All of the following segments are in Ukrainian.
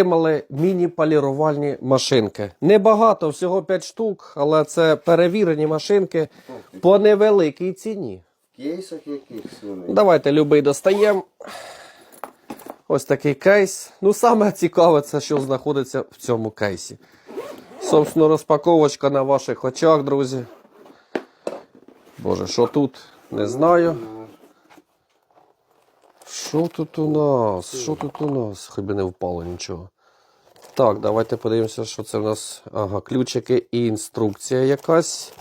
Отримали міні-полірувальні машинки. Небагато, всього 5 штук, але це перевірені машинки по невеликій ціні. В кейсах якихось вони. Давайте любий достаємо. Ось такий кейс. Ну, саме цікаве, це що знаходиться в цьому кейсі. Собственно, розпаковочка на ваших очах, друзі. Боже, що тут? Не знаю. Що тут у нас? Що тут у нас? Би не впало нічого. Так, давайте подивимося, що це в нас. Ага, ключики і інструкція якась.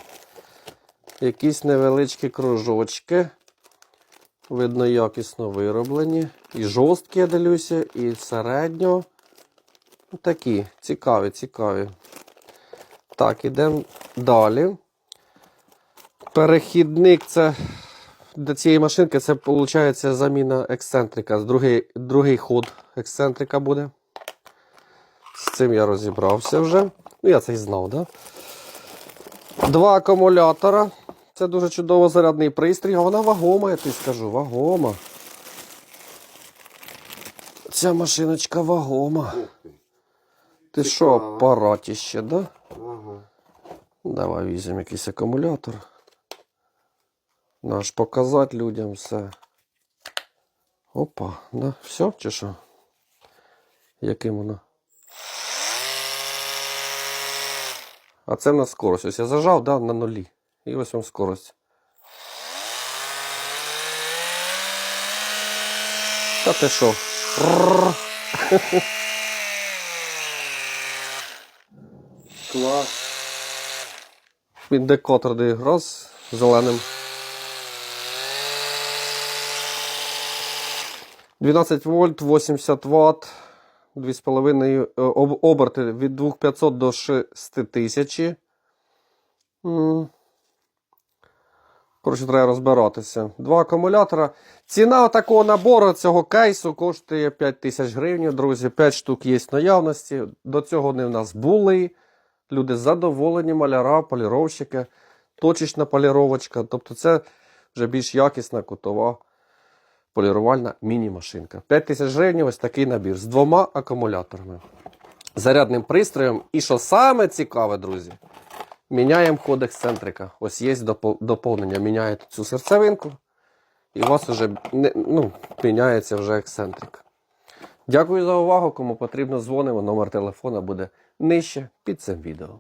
Якісь невеличкі кружочки. Видно, якісно вироблені. І жорсткі, я дивлюся, і середньо. Ну, Такі, цікаві, цікаві. Так, ідемо далі. Перехідник це до цієї машинки це виходить заміна ексцентрика. Другий, другий ход ексцентрика буде. З цим я розібрався вже. Ну, я це й знав, так? Да? Два акумулятора. Це дуже чудово зарядний пристрій, а вона вагома, я тобі скажу, вагома. Ця машиночка вагома. Ти що, Цікаво. апаратіще, да? Ага. Давай візьмемо якийсь акумулятор. Наш показати людям все. Опа, да, все чи що? Яким воно? А це в нас скорость. Ось я зажав, да, на нулі. І ось вам скорость. Та ти що? Клас. Індикатор де раз зеленим. 12 вольт, 80 ватт, 2,5 е, оберти від 2500 до 6000. М. Коротше, треба розбиратися. Два акумулятора. Ціна такого набору цього кейсу коштує 5000 гривень. Друзі, 5 штук є в наявності. До цього вони в нас були. Люди задоволені, маляра, поліровщики, точечна поліровочка. Тобто це вже більш якісна кутова полірувальна міні-машинка. 5 тисяч гривень ось такий набір з двома акумуляторами, зарядним пристроєм. І що саме цікаве, друзі, міняємо ход ексцентрика. Ось є доповнення. Міняєте цю серцевинку, і у вас вже ну, міняється вже ексцентрик. Дякую за увагу. Кому потрібно, дзвонимо. Номер телефона буде нижче під цим відео.